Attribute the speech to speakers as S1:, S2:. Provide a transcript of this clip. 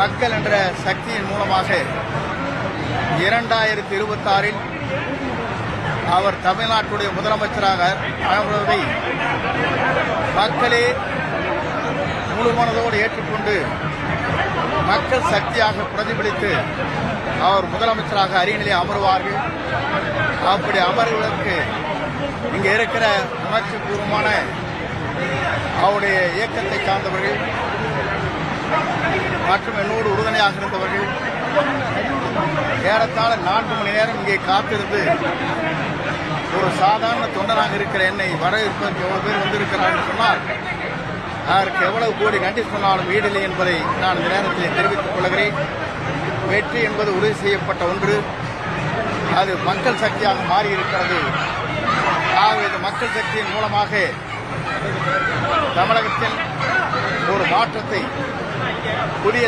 S1: மக்கள் என்ற சக்தியின் மூலமாக இரண்டாயிரத்தி இருபத்தாறில் அவர் தமிழ்நாட்டுடைய முதலமைச்சராக அமர்வதை மக்களே முழு மனதோடு ஏற்றுக்கொண்டு மக்கள் சக்தியாக பிரதிபலித்து அவர் முதலமைச்சராக அறிநிலை அமர்வார்கள். அப்படி அமர்வதற்கு இங்கே இருக்கிற உணர்ச்சி பூர்வமான அவருடைய இயக்கத்தை சார்ந்தவர்கள் மற்றும் என்னோடு உறுதுணையாக இருந்தவர்கள் ஏறத்தாழ நான்கு மணி நேரம் இங்கே காத்திருந்து ஒரு சாதாரண தொண்டனாக இருக்கிற என்னை வரவேற்பதற்கு எவ்வளவு பேர் வந்திருக்கிறார்கள் சொன்னால் அதற்கு எவ்வளவு கோடி நன்றி சொன்னாலும் வீடில்லை என்பதை நான் இந்த நேரத்தில் தெரிவித்துக் கொள்கிறேன். வெற்றி என்பது உறுதி செய்யப்பட்ட ஒன்று. அது மக்கள் சக்தியாக மாறி இருக்கிறது ஆகவே இந்த மக்கள் சக்தியின் மூலமாக தமிழகத்தில் மாற்றத்தை புதிய